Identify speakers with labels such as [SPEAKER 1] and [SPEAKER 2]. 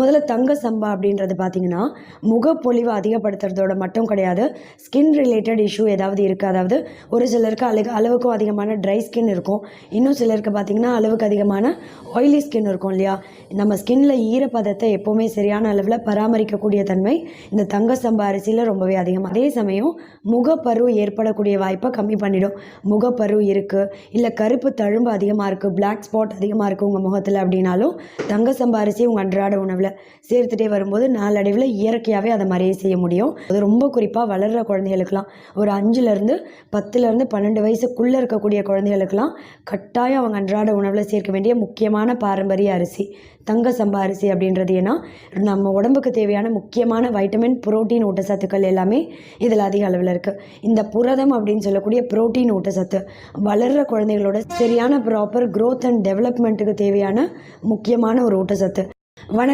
[SPEAKER 1] முதல்ல தங்க சம்பா அப்படின்றது பார்த்தீங்கன்னா முகப்பொலிவை அதிகப்படுத்துறதோட மட்டும் கிடையாது. ஸ்கின் ரிலேட்டட் இஷ்யூ ஏதாவது இருக்குது அதாவது ஒரு சிலருக்கு அழகு அளவுக்கும் அதிகமான ட்ரை ஸ்கின் இருக்கும். இன்னும் சிலருக்கு பார்த்தீங்கன்னா அளவுக்கு அதிகமான ஆயிலி ஸ்கின் இருக்கும் இல்லையா? நம்ம ஸ்கின்ல ஈரப்பதத்தை எப்போவுமே சரியான அளவில் பராமரிக்கக்கூடிய தன்மை இந்த தங்க சம்பா அரிசியில் ரொம்பவே அதிகம். அதே சமயம் முகப்பரு ஏற்படக்கூடிய வாய்ப்பை கம்மி பண்ணிடும். முகப்பரு இருக்குது இல்லை கருப்பு தழும்பு அதிகமாக இருக்குது பிளாக் ஸ்பாட் அதிகமாக இருக்குது உங்கள் முகத்தில் அப்படின்னாலும் தங்க சம்பா அரிசி உங்கள் அன்றாட உணவில் சேர்த்துட்டே வரும்போது நாளடைவில் இயற்கையாகவே அதை மாதிரியே செய்ய முடியும். அது ரொம்ப குறிப்பாக வளர்கிற குழந்தைகளுக்கெல்லாம். ஒரு அஞ்சுலேருந்து பத்துலேருந்து பன்னெண்டு வயசுக்குள்ளே இருக்கக்கூடிய குழந்தைகளுக்கெல்லாம் கட்டாயம் அவங்க அன்றாட உணவில் சேர்க்க வேண்டிய முக்கியமான பாரம்பரிய அரிசி தங்க சம்பா அரிசி அப்படின்றது. ஏன்னா நம்ம உடம்புக்கு தேவையான முக்கியமான வைட்டமின் புரோட்டீன் ஊட்டச்சத்துக்கள் எல்லாமே இதில் அதிக அளவில் இருக்குது இந்த புரதம் அப்படின்னு சொல்லக்கூடிய புரோட்டீன் ஊட்டச்சத்து வளர்கிற குழந்தைகளோட சரியான ப்ராப்பர் க்ரோத் அண்ட் டெவலப்மெண்ட்டுக்கு தேவையான முக்கியமான ஒரு ஊட்டச்சத்து. வணக்கம்.